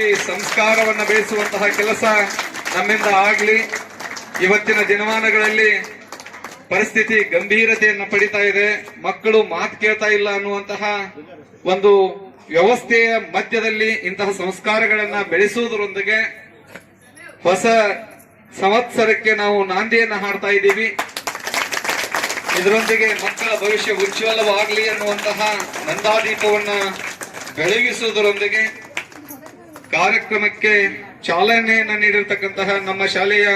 ಇಲ್ಲಿ ಸಂಸ್ಕಾರವನ್ನು ಬೆಳೆಸುವಂತಹ ಕೆಲಸ ನಮ್ಮಿಂದ ಆಗಲಿ. ಇವತ್ತಿನ ದಿನಮಾನಗಳಲ್ಲಿ ಪರಿಸ್ಥಿತಿ ಗಂಭೀರತೆಯನ್ನು ಪಡಿತಾ ಇದೆ. ಮಕ್ಕಳು ಮಾತು ಕೇಳ್ತಾ ಇಲ್ಲ ಅನ್ನುವಂತಹ ಒಂದು ವ್ಯವಸ್ಥೆಯ ಮಧ್ಯದಲ್ಲಿ ಇಂತಹ ಸಂಸ್ಕಾರಗಳನ್ನ ಬೆಳೆಸುವುದರೊಂದಿಗೆ ಹೊಸ ಸಂವತ್ಸರಕ್ಕೆ ನಾವು ನಾಂದಿಯನ್ನು ಹಾಡ್ತಾ ಇದ್ದೀವಿ. ಇದರೊಂದಿಗೆ ಮಕ್ಕಳ ಭವಿಷ್ಯ ಉಜ್ವಲವಾಗಲಿ ಅನ್ನುವಂತಹ ನಂದಾದೀಪವನ್ನ ಬೆಳಗಿಸುವುದರೊಂದಿಗೆ ಕಾರ್ಯಕ್ರಮಕ್ಕೆ ಚಾಲನೆಯನ್ನು ನೀಡಿರತಕ್ಕಂತಹ ನಮ್ಮ ಶಾಲೆಯ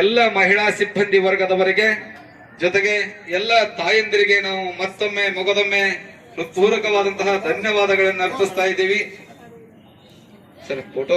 ಎಲ್ಲ ಮಹಿಳಾ ಸಿಬ್ಬಂದಿ ವರ್ಗದವರಿಗೆ, ಜೊತೆಗೆ ಎಲ್ಲ ತಾಯಂದಿರಿಗೆ ನಾವು ಮತ್ತೊಮ್ಮೆ ಮೊಗದೊಮ್ಮೆ ಪೂರಕವಾದಂತಹ ಧನ್ಯವಾದಗಳನ್ನು ಅರ್ಪಿಸ್ತಾ ಇದ್ದೀವಿ. ಸರ್ ಫೋಟೋ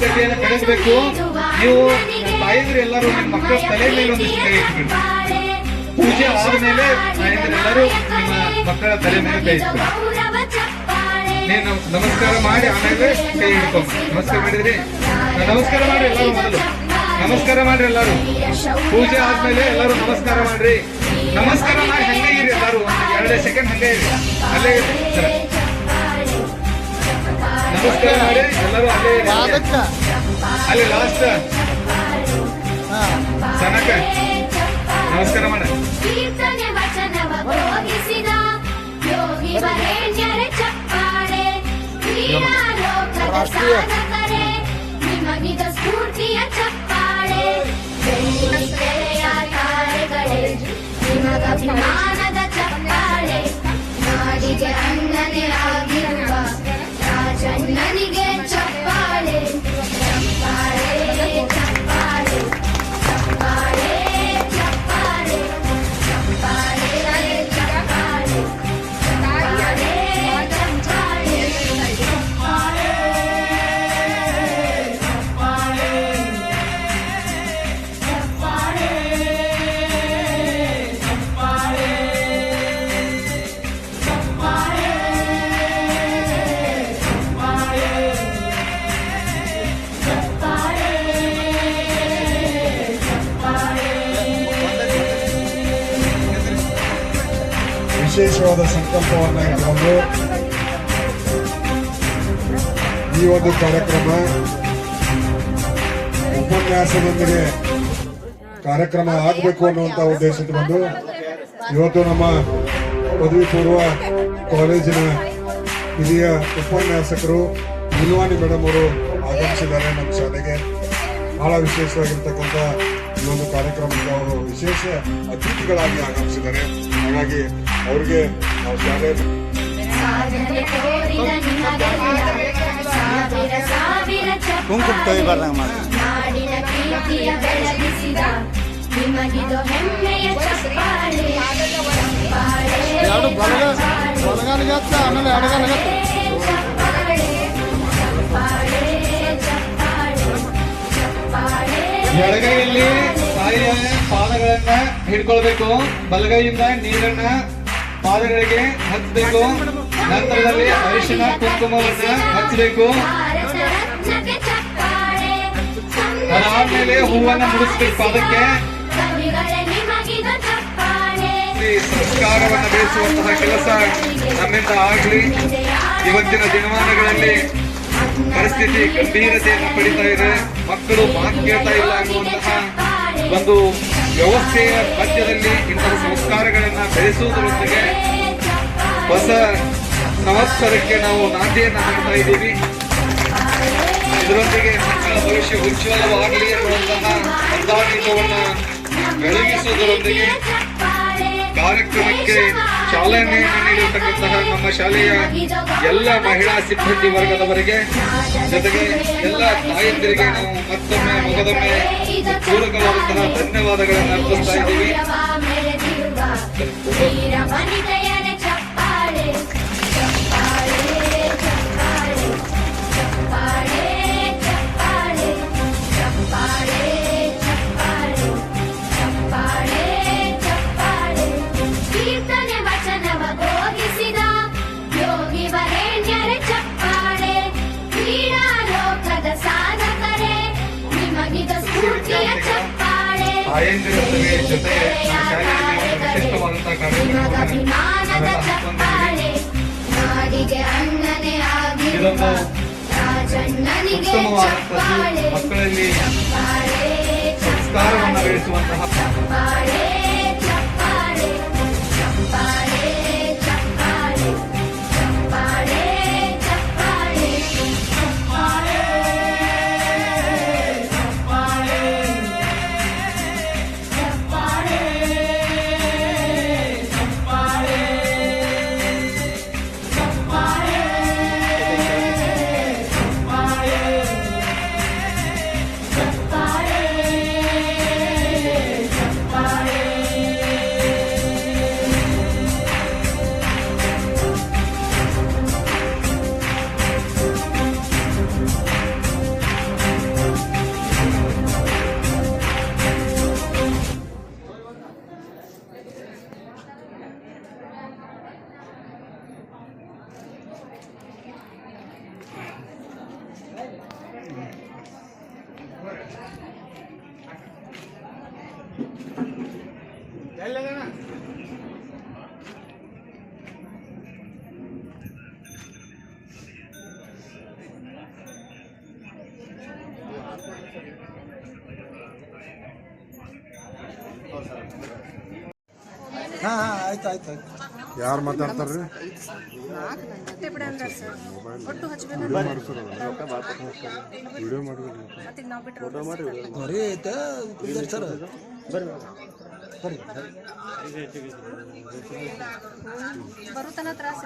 ಕಡೆಯನ್ನು ಕಳಿಸ್ಬೇಕು ನೀವು ತಾಯಂದ್ರೆ ಎಲ್ಲರೂ ನಿಮ್ಮ ಮಕ್ಕಳ ತಲೆ ಮೇಲೆ ಒಂದಿಷ್ಟು ಕೈ ಇಟ್ಬಿಡಿ ಪೂಜೆ ಆದ್ಮೇಲೆ ತಾಯಂದ್ರೆಲ್ಲರೂ ನಿಮ್ಮ ಮಕ್ಕಳ ತಲೆ ಮೇಲೆ ಕೈ ಇಟ್ಬಿಡಿ ನೀನು ನಮಸ್ಕಾರ ಮಾಡಿ ಆಮೇಲೆ ಕೈ ಹಿಡ್ಕೊಂಡು ನಮಸ್ಕಾರ ಮಾಡಿದ್ರಿ? ನಮಸ್ಕಾರ ಮಾಡಿ ಎಲ್ಲರೂ ಮೊದಲು. ನಮಸ್ಕಾರ ಮಾಡ್ರಿ ಎಲ್ಲರೂ. ಪೂಜೆ ಆದ್ಮೇಲೆ ಎಲ್ಲರೂ ನಮಸ್ಕಾರ ಮಾಡ್ರಿ. ನಮಸ್ಕಾರ ಮಾಡಿ ಹಂಗೆ ಇರಿ ಎಲ್ಲರೂ. ಎರಡೇ ಸೆಕೆಂಡ್ ಹಂಗೆ ಇರಿ. ಅಲ್ಲೇ ಇರಿ. ಪಾದಕ್ಕ ಅಲ್ಲಿ ನಮಸ್ಕಾರ ವಚನವ ಯೋಗಿ ಚಪ್ಪಾಳೆ. ನಿಮಗಿದ ಚಪ್ಪಾಳೆ. ನಿಮಗ ಚಪ್ಪಾಳೆ. ನಾಡಿಗೆ ಅನ್ನನೆ ಆ ವಿಶೇಷವಾದ ಸಂಕಲ್ಪವನ್ನು ಇಟ್ಕೊಂಡು ಈ ಒಂದು ಕಾರ್ಯಕ್ರಮ ಉಪನ್ಯಾಸದೊಂದಿಗೆ ಕಾರ್ಯಕ್ರಮ ಆಗಬೇಕು ಅನ್ನುವಂಥ ಉದ್ದೇಶದ ಬಂದು ಇವತ್ತು ನಮ್ಮ ಪದವಿ ಪೂರ್ವ ಕಾಲೇಜಿನ ಹಿರಿಯ ಉಪನ್ಯಾಸಕರು ನಿಲ್ವಾಣಿ ಮೇಡಮ್ ಅವರು ಆಗಮಿಸಿದ್ದಾರೆ ನಮ್ಮ ಶಾಲೆಗೆ. ಬಹಳ ವಿಶೇಷವಾಗಿರ್ತಕ್ಕಂಥ ಈ ಒಂದು ಕಾರ್ಯಕ್ರಮಕ್ಕೆ ಅವರು ವಿಶೇಷ ಅತಿಥಿಗಳಾಗಿ ಆಗಮಿಸಿದ್ದಾರೆ. ಹಾಗಾಗಿ ಅವ್ರಿಗೆ ನಾವು ಸಾವಿರ ಕುಂಕುಮ ತೊಯ್ಬಾರ್ದಂಗೆ ಮಾಡ್ತೀವಿ ಎರಡು ಬಲಗ ಬಲಗಾಲಿಗತ್ತ ಆಮೇಲೆ ಎಡಗಾಲಿಗತ್ತ ಎಡಗೈಯಲ್ಲಿ ತಾಯಿಯ ಪಾದಗಳನ್ನ ಹಿಡ್ಕೊಳ್ಬೇಕು. ಬಲಗೈಯಿಂದ ನೀರನ್ನ ಪಾದಗಳಿಗೆ ಹಚ್ಚಬೇಕು ನಂತರದಲ್ಲಿ ಅರಿಶಿನ ಕುಂಕುಮವನ್ನು ಹಚ್ಚಬೇಕು. ಅದಾದ್ಮೇಲೆ ಹೂವನ್ನು ಮುಡಿಸ್ಬೇಕು ಪಾದಕ್ಕೆ ಸಂಸ್ಕಾರವನ್ನು ಬೇಯಿಸುವಂತಹ ಕೆಲಸ ನಮ್ಮಿಂದ ಆಗಲಿ. ಇವತ್ತಿನ ದಿನಮಾನಗಳಲ್ಲಿ ಪರಿಸ್ಥಿತಿ ಗಂಭೀರತೆಯನ್ನು ಪಡಿತಾ ಇದೆ. ಮಕ್ಕಳು ಮಾತು ಕೇಳ್ತಾ ಇಲ್ಲ ಅನ್ನುವಂತಹ ಒಂದು ವ್ಯವಸ್ಥೆಯ ಮಧ್ಯದಲ್ಲಿ ಇಂತಹ ಸಂಸ್ಕಾರಗಳನ್ನ ಬೆಳೆಸುವುದರೊಂದಿಗೆ ಹೊಸ ಸಂವತ್ಸರಕ್ಕೆ ನಾವು ನಾಟಿಯನ್ನು ಹಾಡ್ತಾ ಇದ್ದೀವಿ. ಇದರೊಂದಿಗೆ ಮಕ್ಕಳ ಭವಿಷ್ಯ ಉಜ್ವಲವಾಗಲಿ ಎನ್ನುವಂತಹ ಅಂದಾದೀಪವನ್ನ ಬೆಳಗಿಸುವುದರೊಂದಿಗೆ ಕಾರ್ಯಕ್ರಮಕ್ಕೆ ಚಾಲನೆ ನೀಡಿರತಕ್ಕಂತಹ ನಮ್ಮ ಶಾಲೆಯ ಎಲ್ಲ ಮಹಿಳಾ ಸಿಬ್ಬಂದಿ ವರ್ಗದವರಿಗೆ, ಜೊತೆಗೆ ಎಲ್ಲ ತಾಯಂದಿರಿಗೆ ನಾವು ಮತ್ತೊಮ್ಮೆ, ಮೊಗದೊಮ್ಮೆ ಪೂರಕವಾದಂತಹ ಧನ್ಯವಾದಗಳನ್ನು ಅರ್ಪಿಸ್ತಾ ಇದ್ದೀವಿ. ಅಭಿಮಾನದ ಚಪ್ಪಾಳೆ. ನಾಡಿಗೆ ಅಣ್ಣನೇ ಆಗಿರುವ ರಾಜಣ್ಣನಿಗೆ ಚಪ್ಪಾಳೆ. ಮಕ್ಕಳಲ್ಲಿ ಚಪ್ಪಾಳೆ ಸಂಸ್ಕಾರವನ್ನು ಬೆಳೆಸುವಂತಹ ಚಪ್ಪಾಳೆ ಹಾ ಹಾ ಆಯ್ತು ಆಯ್ತು ಆಯ್ತು. ಯಾರು ಮಾತಾಡ್ತಾರ್ರಿ? ವಿಡಿಯೋ ಮಾಡಿ ಬರೀ ಐತೆ ಸರ್ ಸರ್ ಬರುತನ ತ್ರಾಸ